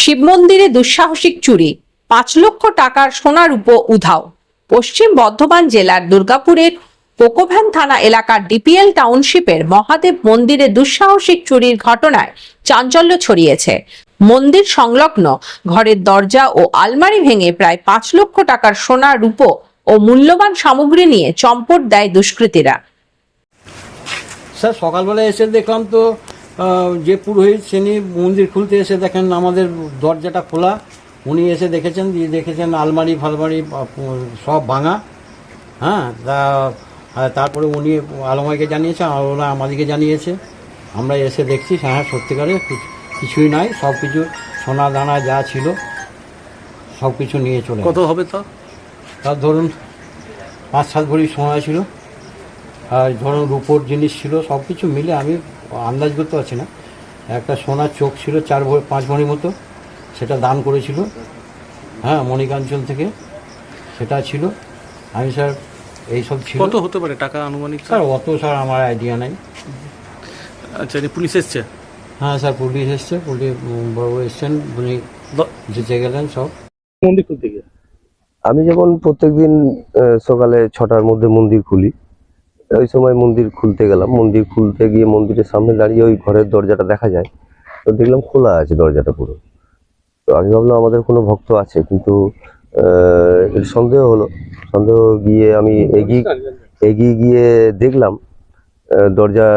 শিব মন্দিরে দুঃসাহসিক চুরি, পাঁচ লক্ষ টাকার সোনার উপ উধাও। পশ্চিম বর্ধমান জেলার দুর্গাপুরের কোকোভ্যান থানা এলাকার ডিপিএল টাউনশিপের মহাদেব মন্দিরে দুঃসাহসিক চুরির ঘটনায় চাঞ্চল্য ছড়িয়েছে। মন্দির সংলগ্ন ঘরের দরজা ও আলমারি ভেঙে প্রায় পাঁচ লক্ষ টাকার সোনা রূপ ও মূল্যবান সামগ্রী নিয়ে চম্পট দেয় দুষ্কৃতীরা। স্যার সকালবেলা এসে দেখলাম তো যে পুরোহিত তিনি মন্দির খুলতে এসে দেখেন আমাদের দরজাটা খোলা। উনি এসে দেখেছেন দিয়ে দেখেছেন আলমারি ফালমারি সব ভাঙা। হ্যাঁ তা তারপরে উনি আলমারিকে জানিয়েছে আর ওরা আমাদেরকে জানিয়েছে। আমরা এসে দেখছি হ্যাঁ সত্যিকারে কিছু- কিছুই নাই সব কিছু সোনা দানা যা ছিল সব কিছু নিয়ে চলে কত হবে তা? তার ধরুন পাঁচ সাত ভরি সময় ছিল। ধরুন রূপোর জিনিস ছিল সব কিছু মিলে আমি আন্দাজ করতে পারছি না। একটা সোনার চোখ ছিল চার ভরি পাঁচ ভরি মতো সেটা দান করেছিল। হ্যাঁ মণিকাঞ্চল থেকে সেটা ছিল। আমি স্যার এইসব ছিল। কত হতে পারে টাকা আনুমানিক? স্যার অত স্যার আমার আইডিয়া নাই। আচ্ছা পুলিশ এসছে? হ্যাঁ স্যার পুলিশ এসছে। পুলিশ বড় এসছেন উনি যেতে গেলেন সব। মন্দির খুলতে গিয়ে? আমি যেমন প্রত্যেকদিন সকালে ছটার মধ্যে মন্দির খুলি। ওই সময় মন্দির খুলতে গেলাম। মন্দির খুলতে গিয়ে মন্দিরের সামনে দাঁড়িয়ে ওই ঘরের দরজাটা দেখা যায়। তো দেখলাম খোলা আছে দরজাটা পুরো। তো আমি ভাবলাম আমাদের কোনো ভক্ত আছে কিন্তু সন্দেহ হলো। সন্দেহ গিয়ে আমি এগিয়ে এগিয়ে গিয়ে দেখলাম দরজা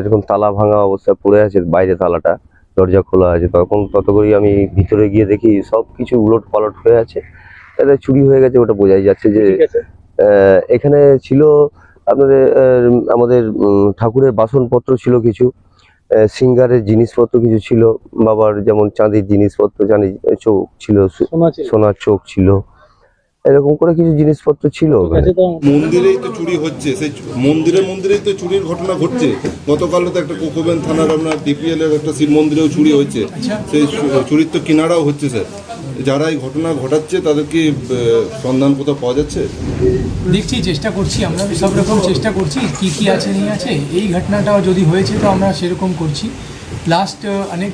এরকম তালা ভাঙা অবস্থা পড়ে আছে বাইরে তালাটা দরজা খোলা আছে। তখন তত করেই আমি ভিতরে গিয়ে দেখি সব কিছু উলট পালট হয়ে আছে। চুরি হয়ে গেছে ওটা বোঝাই যাচ্ছে যে এখানে ছিল আপনাদের আহ, আমাদের উম, ঠাকুরের বাসনপত্র ছিল কিছু আহ, সিঙ্গারের জিনিসপত্র কিছু ছিল বাবার যেমন চাঁদির জিনিসপত্র চাঁদি চোখ ছিল সোনার চোখ ছিল এরকম করে কিছু জিনিসপত্র ছিল মন্দিরেই তো চুরি হচ্ছে সেই মন্দিরে মন্দিরেই তো চুরির ঘটনা ঘটছে। গতকাল তো একটা কোকোবেন থানার আপনার ডিপিএল এর একটা শিব মন্দিরেও চুরি হয়েছে। সেই চুরির তো কিনারাও হচ্ছে স্যার। যারা এই ঘটনা ঘটাচ্ছে তাদের কি সন্ধান কোথাও পাওয়া যাচ্ছে? দেখছি চেষ্টা করছি আমরা সব রকম চেষ্টা করছি কি কি আছে নেই আছে। এই ঘটনাটাও যদি হয়েছে তো আমরা সেরকম করছি। লাস্ট অনেক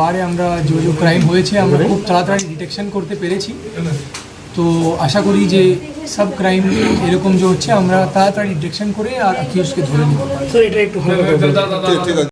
বারে আমরা যে যে ক্রাইম হয়েছে আমরা খুব তাড়াতাড়ি ডিটেকশন করতে পেরেছি। তো আশা করি যে সব ক্রাইম এরকম যে হচ্ছে আমরা তাড়াতাড়ি ডিটেকশন করে আর অ্যাকিউজকে ধরে নিতে পারি ঠিক আছে।